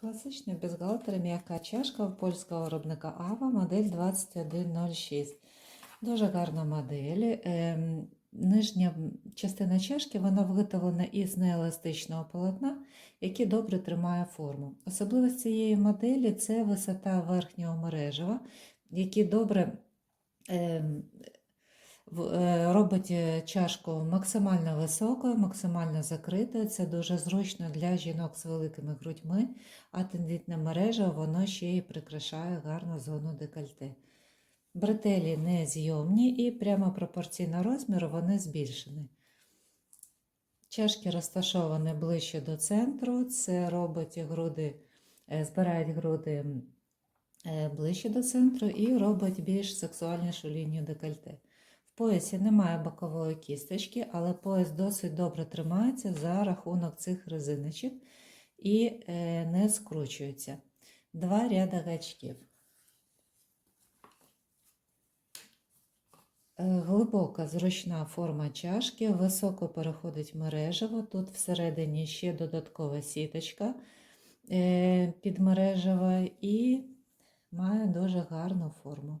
Класична бюстгальтер м'яка чашка у польського виробника Ава, модель 2106. Дуже гарна модель. Ем, Нижня частина чашки вона виготовлена із нееластичного полотна, який добре тримає форму. Особливість цієї моделі це висота верхнього мережева, який добре ем, в- робить е, чашку максимально високою, максимально закритою. Це дуже зручно для жінок з великими грудьми, а тендітне мережа воно ще й прикрашає гарну зону декольте. Бретелі не зйомні і прямо пропорційно розміру вони збільшені. Чашки розташовані ближче до центру, це робить груди, е, збирають груди е, ближче до центру і робить більш сексуальнішу лінію декольте. Поясі немає бокової кісточки, але пояс досить добре тримається за рахунок цих резиночок і е, не скручується. Два ряда гачків. Е, Глибока зручна форма чашки, високо переходить мережево. Тут всередині ще додаткова сіточка е, під мережево і має дуже гарну форму.